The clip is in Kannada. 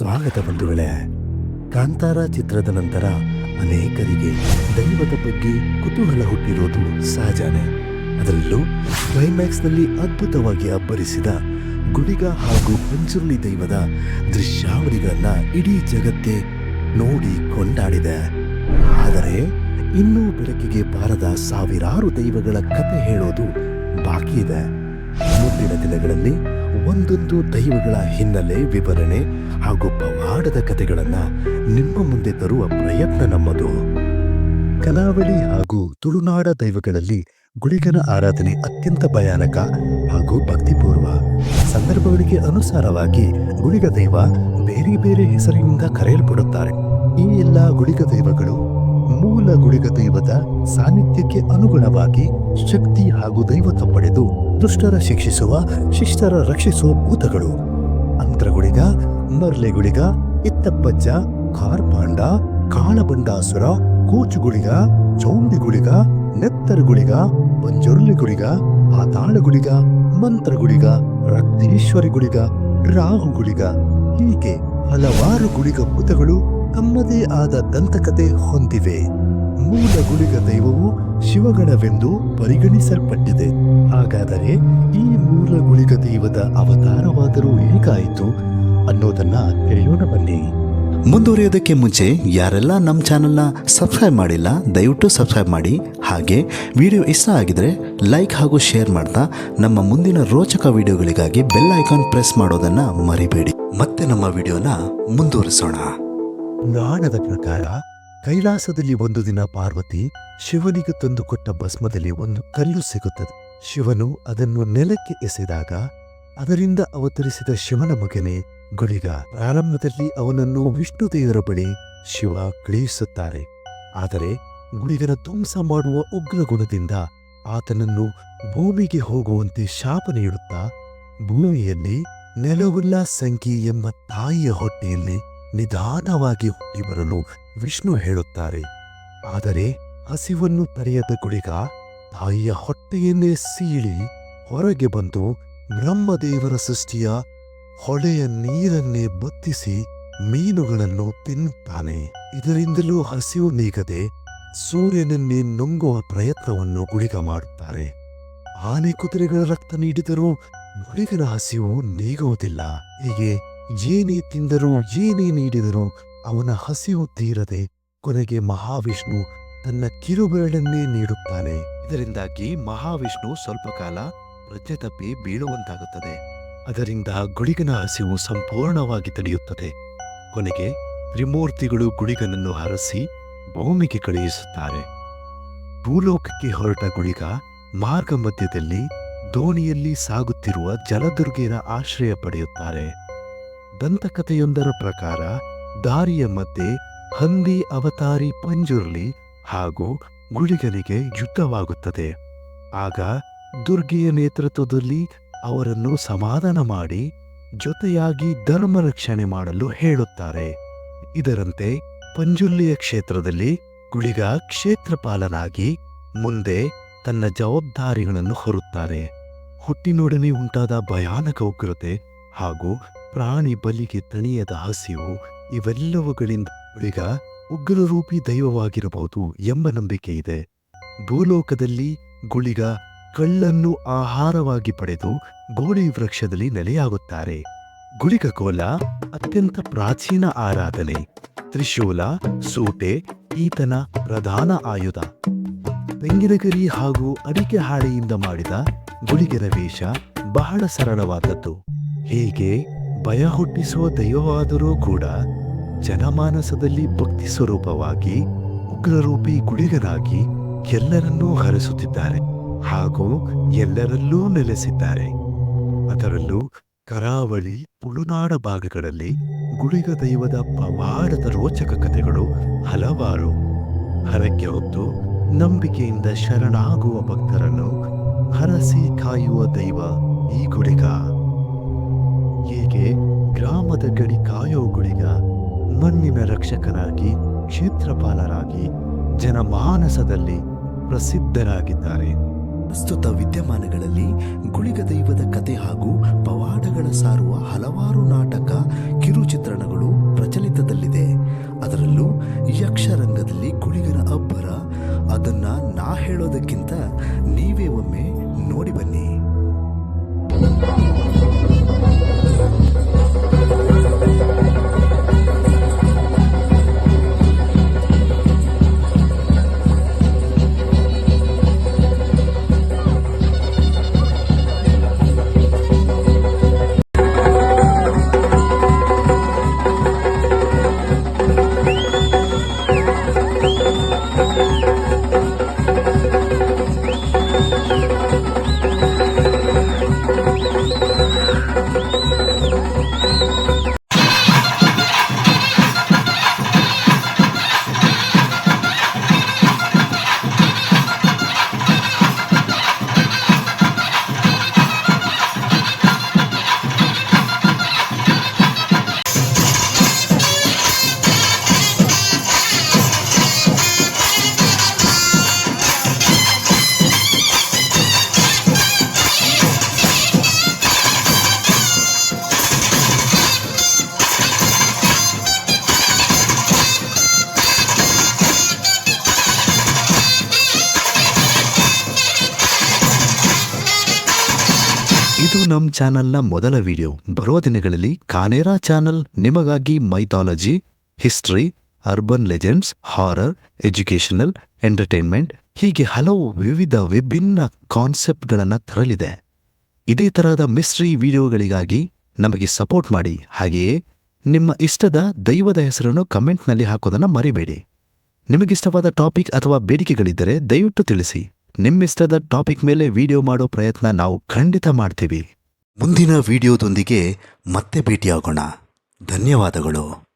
ಸ್ವಾಗತ ಬಂಧುಗಳೇ. ಕಾಂತಾರ ಚಿತ್ರದ ನಂತರ ಅನೇಕರಿಗೆ ದೈವದ ಬಗ್ಗೆ ಕುತೂಹಲ ಹುಟ್ಟಿರೋದು ಸಹಜಾನೆ ಅದರಲ್ಲೂ ಕ್ಲೈಮ್ಯಾಕ್ಸ್ನಲ್ಲಿ ಅದ್ಭುತವಾಗಿ ಅಬ್ಬರಿಸಿದ ಗುಡಿಗ ಹಾಗೂ ಪಂಚುರುಳಿ ದೈವದ ದೃಶ್ಯಾವಳಿಗಳನ್ನ ಇಡೀ ಜಗತ್ತೇ ನೋಡಿ ಕೊಂಡಾಡಿದೆ. ಆದರೆ ಇನ್ನೂ ಬೆಳಕಿಗೆ ಬಾರದ ಸಾವಿರಾರು ದೈವಗಳ ಕತೆ ಹೇಳೋದು ಬಾಕಿ ಇದೆ ಮುಂದಿನ ದಿನಗಳಲ್ಲಿ ಒಂದೊಂದು ದೈವಗಳ ಹಿನ್ನೆಲೆ ವಿವರಣೆ ಹಾಗೂ ಪವಾಡದ ಕಥೆಗಳನ್ನ ನಿಮ್ಮ ಮುಂದೆ ತರುವ ಪ್ರಯತ್ನ ನಮ್ಮದು. ಕರಾವಳಿ ಹಾಗೂ ತುಳುನಾಡ ದೈವಗಳಲ್ಲಿ ಗುಳಿಗನ ಆರಾಧನೆ ಅತ್ಯಂತ ಭಯಾನಕ ಹಾಗೂ ಭಕ್ತಿಪೂರ್ವ. ಸಂದರ್ಭಗಳಿಗೆ ಅನುಸಾರವಾಗಿ ಗುಳಿಗ ದೈವ ಬೇರೆ ಬೇರೆ ಹೆಸರಿನಿಂದ ಕರೆಯಲ್ಪಡುತ್ತಾರೆ. ಈ ಎಲ್ಲ ಗುಳಿಗ ದೈವಗಳು ಮೂಲ ಗುಳಿಗ ದೈವದ ಸಾನ್ನಿಧ್ಯಕ್ಕೆ ಅನುಗುಣವಾಗಿ ಶಕ್ತಿ ಹಾಗೂ ದೈವತ್ವ ಪಡೆದು ದುಷ್ಟರ ಶಿಕ್ಷಿಸುವ, ಶಿಷ್ಟರ ರಕ್ಷಿಸುವ ಭೂತಗಳು. ಅಂತ್ರಗುಳಿಗ ಮರ್ಲೆಗುಳಿಗ ಇತ್ತಪ್ಪಜ್ಜ ಕಾರ್ಪಾಂಡ ಕಾಳಬಂಡಾಸುರ ಕೂಚುಗುಳಿಗ ಚೌಂಡಿಗುಳಿಗ ನೆತ್ತರಗುಳಿಗ ಪಂಜುರ್ಲಿಗುಳಿಗ ಪಾತಾಳಗುಳಿಗ ಮಂತ್ರಗುಳಿಗ ರಕ್ತೇಶ್ವರಿಗುಳಿಗ ರಾಹುಗುಳಿಗ ಹೀಗೆ ಹಲವಾರು ಗುಳಿಗ ಭೂತಗಳು ತಮ್ಮದೇ ಆದ ದಂತಕತೆ ಹೊಂದಿವೆ. ಮೂಲ ಗುಳಿಗ ದೈವವು ಶಿವಗಣವೆಂದು ಪರಿಗಣಿಸಲ್ಪಟ್ಟಿದೆ. ಹಾಗಾದರೆ ಈ ಮೂಲ ಗುಳಿಗ ದೈವದ ಅವತಾರವಾದರೂ ಹೇಗಾಯಿತು? ಅನ್ನೋದನ್ನ ತಿಳಿಯೋಣ ಬನ್ನಿ. ಮುಂದುವರಿಯೋದಕ್ಕೆ ಮುಂಚೆ ಯಾರೆಲ್ಲ ನಮ್ಮ ಚಾನಲ್ನ ಸಬ್ಸ್ಕ್ರೈಬ್ ಮಾಡಿಲ್ಲ, ದಯವಿಟ್ಟು ಸಬ್ಸ್ಕ್ರೈಬ್ ಮಾಡಿ. ಹಾಗೆ ವಿಡಿಯೋ ಇಷ್ಟ ಆಗಿದ್ರೆ ಲೈಕ್ ಹಾಗೂ ಶೇರ್ ಮಾಡ್ತಾ ನಮ್ಮ ಮುಂದಿನ ರೋಚಕ ವಿಡಿಯೋಗಳಿಗಾಗಿ ಬೆಲ್ ಐಕಾನ್ ಪ್ರೆಸ್ ಮಾಡೋದನ್ನ ಮರಿಬೇಡಿ. ಮತ್ತೆ ನಮ್ಮ ವಿಡಿಯೋನ ಮುಂದುವರಿಸೋಣ. ಪುರಾಣದ ಪ್ರಕಾರ, ಕೈಲಾಸದಲ್ಲಿ ಒಂದು ದಿನ ಪಾರ್ವತಿ ಶಿವನಿಗೆ ತಂದುಕೊಟ್ಟ ಭಸ್ಮದಲ್ಲಿ ಒಂದು ಕಲ್ಲು ಸಿಗುತ್ತದೆ. ಶಿವನು ಅದನ್ನು ನೆಲಕ್ಕೆ ಎಸೆದಾಗ, ಅದರಿಂದ ಅವತರಿಸಿದ ಶಿವನ ಮಗನೇ ಗುಳಿಗ. ಪ್ರಾರಂಭದಲ್ಲಿ ಅವನನ್ನು ವಿಷ್ಣು ದೇವರ ಬಳಿ ಶಿವ ಕಳುಹಿಸುತ್ತಾರೆ. ಆದರೆ ಗುಳಿಗನ ಧ್ವಂಸ ಮಾಡುವ ಉಗ್ರ ಗುಣದಿಂದ ಆತನನ್ನು ಭೂಮಿಗೆ ಹೋಗುವಂತೆ ಶಾಪ ನೀಡುತ್ತಾ, ಭೂಮಿಯಲ್ಲಿ ನೆಲವುಲ್ಲ ಸಂಖಿ ಎಂಬ ತಾಯಿಯ ಹೊಟ್ಟೆಯಲ್ಲಿ ನಿಧಾನವಾಗಿ ಹುಟ್ಟಿ ಬರಲು ವಿಷ್ಣು ಹೇಳುತ್ತಾರೆ, ಆದರೆ ಹಸಿವನ್ನು ತರೆಯದ ಗುಳಿಗ ತಾಯಿಯ ಹೊಟ್ಟೆಯನ್ನೇ ಸೀಳಿ ಹೊರಗೆ ಬಂದು ಬ್ರಹ್ಮದೇವರ ಸೃಷ್ಟಿಯ ಹೊಳೆಯ ನೀರನ್ನೇ ಬತ್ತಿಸಿ ಮೀನುಗಳನ್ನು ತಿನ್ನುತ್ತಾನೆ. ಇದರಿಂದಲೂ ಹಸಿವು ನೀಗದೆ ಸೂರ್ಯನನ್ನೇ ನುಂಗುವ ಪ್ರಯತ್ನವನ್ನು ಗುಳಿಗ ಮಾಡುತ್ತಾರೆ. ಆನೆ ಕುದುರೆಗಳ ರಕ್ತ ನೀಡಿದರೂ ಗುಳಿಗನ ಹಸಿವು ನೀಗುವುದಿಲ್ಲ. ಹೀಗೆ ಏನೇ ತಿಂದರೂ, ಏನೇ ನೀಡಿದರೂ ಅವನ ಹಸಿವು ತೀರದೆ ಕೊನೆಗೆ ಮಹಾವಿಷ್ಣು ತನ್ನ ಕಿರುಬೆರಳನ್ನೇ ನೀಡುತ್ತಾನೆ. ಇದರಿಂದಾಗಿ ಮಹಾವಿಷ್ಣು ಸ್ವಲ್ಪ ಕಾಲ ಪ್ರಜ್ಞೆ ತಪ್ಪಿ ಬೀಳುವಂತಾಗುತ್ತದೆ. ಅದರಿಂದ ಗುಳಿಗನ ಹಸಿವು ಸಂಪೂರ್ಣವಾಗಿ ತಡೆಯುತ್ತದೆ. ಕೊನೆಗೆ ತ್ರಿಮೂರ್ತಿಗಳು ಗುಳಿಗನನ್ನು ಹರಸಿ ಭೂಮಿಗೆ ಕಳುಹಿಸುತ್ತಾರೆ. ಭೂಲೋಕಕ್ಕೆ ಹೊರಟ ಗುಳಿಗ ಮಾರ್ಗ ಮಧ್ಯದಲ್ಲಿ ದೋಣಿಯಲ್ಲಿ ಸಾಗುತ್ತಿರುವ ಜಲದುರ್ಗೆಯ ಆಶ್ರಯ ಪಡೆಯುತ್ತಾರೆ. ದಂತಕಥೆಯೊಂದರ ಪ್ರಕಾರ ದಾರಿಯ ಮಧ್ಯೆ ಹಂದಿ ಅವತಾರಿ ಪಂಜುರ್ಲಿ ಹಾಗೂ ಗುಳಿಗನಿಗೆ ಯುದ್ಧವಾಗುತ್ತದೆ. ಆಗ ದುರ್ಗೆಯ ನೇತೃತ್ವದಲ್ಲಿ ಅವರನ್ನು ಸಮಾಧಾನ ಮಾಡಿ ಜೊತೆಯಾಗಿ ಧರ್ಮ ರಕ್ಷಣೆ ಮಾಡಲು ಹೇಳುತ್ತಾರೆ. ಇದರಂತೆ ಪಂಜುಲ್ಲಿಯ ಕ್ಷೇತ್ರದಲ್ಲಿ ಗುಳಿಗ ಕ್ಷೇತ್ರಪಾಲನಾಗಿ ಮುಂದೆ ತನ್ನ ಜವಾಬ್ದಾರಿಗಳನ್ನು ಹೊರುತ್ತಾರೆ. ಹುಟ್ಟಿನೊಡನೆ ಉಂಟಾದ ಭಯಾನಕ ಉಗ್ರತೆ ಹಾಗೂ ಪ್ರಾಣಿ ಬಲಿಗೆ ತಣಿಯದ ಹಸಿವು ಇವೆಲ್ಲವುಗಳಿಂದ ಈಗ ಉಗ್ರರೂಪಿ ದೈವವಾಗಿರಬಹುದು ಎಂಬ ನಂಬಿಕೆ ಇದೆ. ಭೂಲೋಕದಲ್ಲಿ ಗುಳಿಗ ಕಳ್ಳನ್ನು ಆಹಾರವಾಗಿ ಪಡೆದು ಗೋಳಿ ವೃಕ್ಷದಲ್ಲಿ ನೆಲೆಯಾಗುತ್ತಾರೆ. ಗುಳಿಗ ಕೋಲ ಅತ್ಯಂತ ಪ್ರಾಚೀನ ಆರಾಧನೆ. ತ್ರಿಶೂಲ ಸೂಟೆ ಈತನ ಪ್ರಧಾನ ಆಯುಧ. ತೆಂಗಿನಗರಿ ಹಾಗೂ ಅಡಿಕೆ ಹಾಳೆಯಿಂದ ಮಾಡಿದ ಗುಳಿಗರ ವೇಷ ಬಹಳ ಸರಳವಾದದ್ದು. ಹೀಗೆ ಭಯ ಹುಟ್ಟಿಸುವ ದೈವವಾದರೂ ಕೂಡ ಜನಮಾನಸದಲ್ಲಿ ಭಕ್ತಿ ಸ್ವರೂಪವಾಗಿ ಉಗ್ರರೂಪಿ ಗುಳಿಗನಾಗಿ ಎಲ್ಲರನ್ನೂ ಹರಸುತ್ತಿದ್ದಾರೆ ಹಾಗೂ ಎಲ್ಲರಲ್ಲೂ ನೆಲೆಸಿದ್ದಾರೆ. ಅದರಲ್ಲೂ ಕರಾವಳಿ ತುಳುನಾಡ ಭಾಗಗಳಲ್ಲಿ ಗುಳಿಗ ದೈವದ ಪವಾಡದ ರೋಚಕ ಕಥೆಗಳು ಹಲವಾರು. ಹರಕ್ಕೆ ಹೊತ್ತು ನಂಬಿಕೆಯಿಂದ ಶರಣಾಗುವ ಭಕ್ತರನ್ನು ಹರಸಿ ಕಾಯುವ ದೈವ ಈ ಗುಳಿಗ ಹೀಗೆ ಗ್ರಾಮದ ಗಡಿ ಕಾಯೋಗುಳಿಗ ಮಣ್ಣಿನ ರಕ್ಷಕರಾಗಿ ಕ್ಷೇತ್ರಪಾಲರಾಗಿ, ಜನಮಾನಸದಲ್ಲಿ ಪ್ರಸಿದ್ಧರಾಗಿದ್ದಾರೆ. ಪ್ರಸ್ತುತ ವಿದ್ಯಮಾನಗಳಲ್ಲಿ ಗುಳಿಗ ದೈವದ ಕತೆ ಹಾಗೂ ಪವಾಡಗಳ ಸಾರುವ ಹಲವಾರು ನಾಟಕ, ಕಿರುಚಿತ್ರಣಗಳು ಪ್ರಚಲಿತದಲ್ಲಿದೆ. ಅದರಲ್ಲೂ ಯಕ್ಷರಂಗದಲ್ಲಿ ಗುಳಿಗರ ಅಬ್ಬರ. ಅದನ್ನ ನಾ ಹೇಳೋದಕ್ಕಿಂತ ನೀವೇ ಒಮ್ಮೆ ನೋಡಿ ಬನ್ನಿ. ಇದು ನಮ್ಮ ಚಾನೆಲ್ನ ಮೊದಲ ವಿಡಿಯೋ. ಬರುವ ದಿನಗಳಲ್ಲಿ ಕಾನೇರಾ ಚಾನೆಲ್ ನಿಮಗಾಗಿ mythology, history, urban legends, horror, educational, entertainment ಹೀಗೆ ಹಲವು ವಿವಿಧ ವಿಭಿನ್ನ ಕಾನ್ಸೆಪ್ಟ್ಗಳನ್ನು ತರಲಿದೆ. ಇದೇ ತರಹದ ಮಿಸ್ಟ್ರಿ ವಿಡಿಯೋಗಳಿಗಾಗಿ ನಮಗೆ ಸಪೋರ್ಟ್ ಮಾಡಿ. ಹಾಗೆಯೇ ನಿಮ್ಮ ಇಷ್ಟದ ದೈವದ ಹೆಸರನ್ನು ಕಮೆಂಟ್ನಲ್ಲಿ ಹಾಕೋದನ್ನು ಮರಿಬೇಡಿ. ನಿಮಗಿಷ್ಟವಾದ ಟಾಪಿಕ್ ಅಥವಾ ಬೇಡಿಕೆಗಳಿದ್ದರೆ ದಯವಿಟ್ಟು ತಿಳಿಸಿ. ನಿಮ್ಮಿಷ್ಟದ ಟಾಪಿಕ್ ಮೇಲೆ ವಿಡಿಯೋ ಮಾಡೋ ಪ್ರಯತ್ನ ನಾವು ಖಂಡಿತ ಮಾಡ್ತೀವಿ. ಮುಂದಿನ ವಿಡಿಯೋದೊಂದಿಗೆ ಮತ್ತೆ ಭೇಟಿಯಾಗೋಣ. ಧನ್ಯವಾದಗಳು.